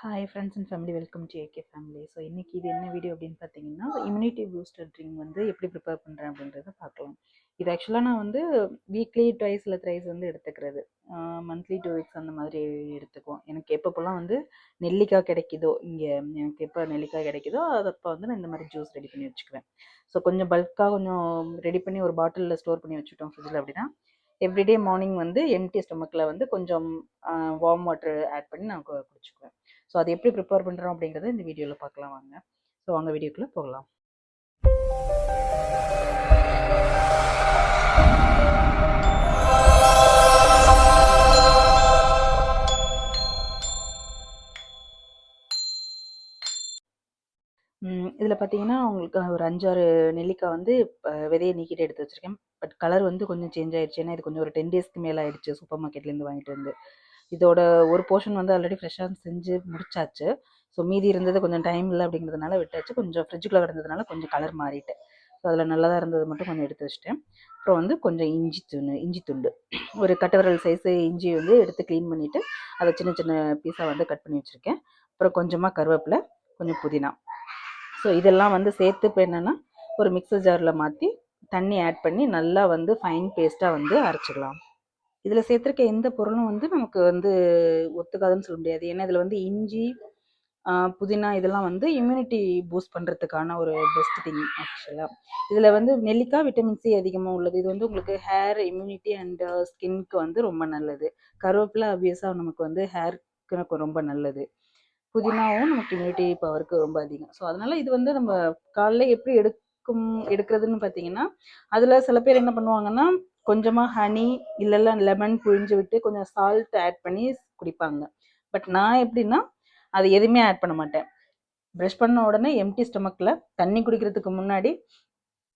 Hi friends and family welcome to AK family so இன்றைக்கி இது என்ன வீடியோ அப்படின்னு பார்த்தீங்கன்னா இம்யூனிட்டி பூஸ்டர் ட்ரிங்க் வந்து எப்படி ப்ரிப்பேர் பண்ணுறேன் அப்படின்றத பார்க்கலாம். இது ஆக்சுவலாக நான் வந்து வீக்லி ட்வைஸ் இல்லை த்ரைஸ் வந்து எடுத்துக்கிறது. மந்த்லி டூ வீக்ஸ் அந்த மாதிரி எடுத்துக்குவோம். எனக்கு எப்பப்போல்லாம் வந்து நெல்லிக்காய் கிடைக்குதோ இங்கே எனக்கு எப்போ நெல்லிக்காய் கிடைக்குதோ அதப்போ வந்து நான் இந்த மாதிரி ஜூஸ் ரெடி பண்ணி வச்சுக்குவேன். ஸோ கொஞ்சம் பல்காக கொஞ்சம் ரெடி பண்ணி ஒரு பாட்டிலில் ஸ்டோர் பண்ணி வச்சுட்டோம் ஃப்ரிட்ஜில் அப்படின்னா எவ்ரிடே மார்னிங் வந்து எம்டி ஸ்டொமக்கில் வந்து கொஞ்சம் வார்ம் வாட்டர் ஆட் பண்ணி நான் குடிச்சுக்குவேன். ஸோ அதை எப்படி ப்ரிப்பேர் பண்ணுறோம் அப்படிங்கிறத இந்த வீடியோவில் பார்க்கலாம் வாங்க. ஸோ வாங்க வீடியோக்குள்ளே போகலாம். இதில் பார்த்தீங்கன்னா உங்களுக்கு ஒரு அஞ்சாறு நெல்லிக்காய் வந்து விதையை நீக்கிட்டு எடுத்து வச்சுருக்கேன். பட் கலர் வந்து கொஞ்சம் சேஞ்ச் ஆயிடுச்சு. ஏன்னா இது கொஞ்சம் ஒரு டென் டேஸ்க்கு மேலே ஆயிடுச்சு சூப்பர் மார்க்கெட்லேருந்து வாங்கிட்டு வந்து. இதோட ஒரு போர்ஷன் வந்து ஆல்ரெடி ஃப்ரெஷ்ஷாக செஞ்சு முடிச்சாச்சு. ஸோ மீதி இருந்தது கொஞ்சம் டைம் இல்லை அப்படிங்கிறதுனால விட்டாச்சு. கொஞ்சம் ஃப்ரிட்ஜுக்குள்ளே கிடந்ததுனால கொஞ்சம் கலர் மாறிட்டு. ஸோ அதில் நல்லதாக இருந்தது மட்டும் கொஞ்சம் எடுத்து வச்சிட்டேன். அப்புறம் வந்து கொஞ்சம் இஞ்சி துண்டு இஞ்சி துண்டு. ஒரு கட்டவரல் சைஸு இஞ்சி வந்து எடுத்து க்ளீன் பண்ணிவிட்டு அதை சின்ன சின்ன பீஸாக வந்து கட் பண்ணி வச்சுருக்கேன். அப்புறம் கொஞ்சமாக கருவேப்பிலை கொஞ்சம் புதினா. ஸோ இதெல்லாம் வந்து சேர்த்து இப்போ என்னென்னா ஒரு மிக்சர் ஜாரில் மாற்றி தண்ணி ஆட் பண்ணி நல்லா வந்து ஃபைன் பேஸ்ட்டாக வந்து அரைச்சிக்கலாம். இதில் சேர்த்துருக்க எந்த பொருளும் வந்து நமக்கு வந்து ஒத்துக்காதுன்னு சொல்ல முடியாது. ஏன்னா இதில் வந்து இஞ்சி புதினா இதெல்லாம் வந்து இம்யூனிட்டி பூஸ்ட் பண்ணுறதுக்கான ஒரு பெஸ்ட் திங் ஆக்சுவலாக இதில் வந்து நெல்லிக்காய் விட்டமின் சி அதிகமாக உள்ளது. இது வந்து உங்களுக்கு ஹேர் இம்யூனிட்டி அண்ட் ஸ்கின்க்கு வந்து ரொம்ப நல்லது. கருவேப்பிலை ஆப்வியஸாக நமக்கு வந்து ஹேருக்கு ரொம்ப நல்லது. புதினாவும் நமக்கு இம்யூனிட்டி பவருக்கு ரொம்ப அதிகம். ஸோ அதனால் இது வந்து நம்ம காலைல எப்படி எடுக்கும் எடுக்கிறதுன்னு பார்த்தீங்கன்னா அதில் சில பேர் என்ன பண்ணுவாங்கன்னா கொஞ்சமாக ஹனி இல்லைல்ல லெமன் புழிஞ்சு விட்டு கொஞ்சம் சால்ட் ஆட் பண்ணி குடிப்பாங்க. பட் நான் எப்படின்னா அது எதுவுமே ஆட் பண்ண மாட்டேன். ப்ரஷ் பண்ண உடனே எம்டி ஸ்டொமக்கில் தண்ணி குடிக்கிறதுக்கு முன்னாடி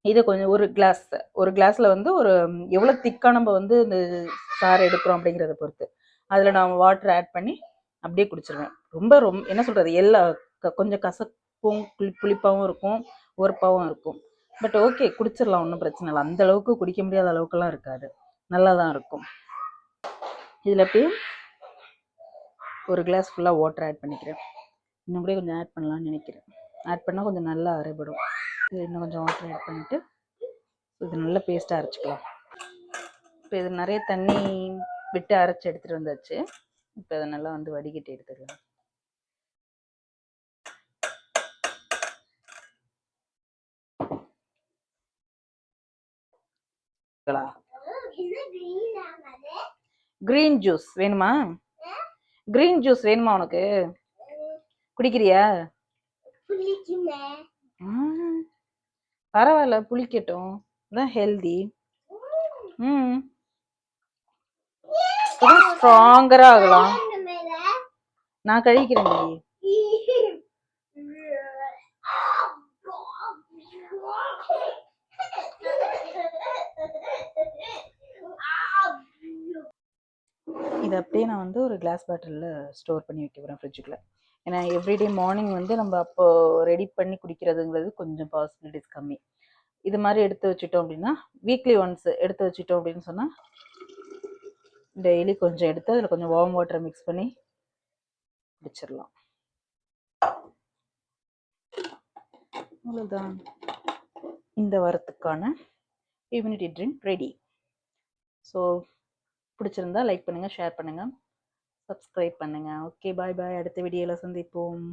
இதை கொஞ்சம் ஒரு கிளாஸ் ஒரு கிளாஸில் வந்து ஒரு எவ்வளோ திக்காக நம்ம வந்து இந்த சாறு எடுக்கிறோம் அப்படிங்கிறத பொறுத்து. அதில் நான் வாட்டர் ஆட் பண்ணி அப்படியே குடிச்சிருவேன். ரொம்ப ரொம்ப என்ன சொல்கிறது எல்லா கொஞ்சம் கசப்பும் புளி புளிப்பாகவும் இருக்கும் உரப்பாகவும் இருக்கும். பட் ஓகே குடிச்சிடலாம் ஒன்றும் பிரச்சனை இல்லை. அந்த அளவுக்கு குடிக்க முடியாத அளவுக்குலாம் இருக்காது. நல்லா தான் இருக்கும். இதில் அப்படியே ஒரு கிளாஸ் ஃபுல்லாக வாட்டர் ஆட் பண்ணிக்கிறேன். இன்னும் கூட கொஞ்சம் ஆட் பண்ணலான்னு நினைக்கிறேன். ஆட் பண்ணால் கொஞ்சம் நல்லா அரைபடும். இது இன்னும் கொஞ்சம் வாட்டர் ஆட் பண்ணிவிட்டு இது நல்லா பேஸ்ட்டாக அரைச்சிக்கலாம். இப்போ இது நிறைய தண்ணி விட்டு அரைச்சி எடுத்துகிட்டு வந்தாச்சு. இப்போ அதை நல்லா வந்து வடிகட்டி எடுத்துக்கலாம். கிரீன் ஜூஸ் வேணுமா? கிரீன் ஜூஸ் வேணுமா உனக்கு? குடிக்கிறியா? பரவாயில்ல புளிக்கட்டும். அதான் ஹெல்தி ம். ஸ்ட்ராங்கரா ஆகலாம். நான் கழிக்கிறேன் இதை அப்படியே நான் வந்து ஒரு கிளாஸ் பாட்டிலில் ஸ்டோர் பண்ணி வைக்க போகிறேன் ஃப்ரிட்ஜுக்குள்ளே ஏன்னா எவ்ரிடே மார்னிங் வந்து நம்ம அப்போ ரெடி பண்ணி குடிக்கிறதுங்கிறது கொஞ்சம் பாசிபிலிட்டிஸ் கம்மி. இது மாதிரி எடுத்து வச்சுட்டோம் அப்படின்னா வீக்லி ஒன்ஸ் எடுத்து வச்சுட்டோம் அப்படின்னு சொன்னால் டெய்லி கொஞ்சம் எடுத்து அதில் கொஞ்சம் வார்ம் வாட்டரை மிக்ஸ் பண்ணி குடிச்சிடலாம் அவ்வளோதான் இந்த வாரத்துக்கான இம்யூனிட்டி ட்ரிங்க் ரெடி ஸோ பிடிச்சிருந்தா லைக் பண்ணுங்கள் ஷேர் பண்ணுங்கள் சப்ஸ்கிரைப் பண்ணுங்கள் ஓகே பாய் பாய் அடுத்த வீடியோவில் சந்திப்போம்.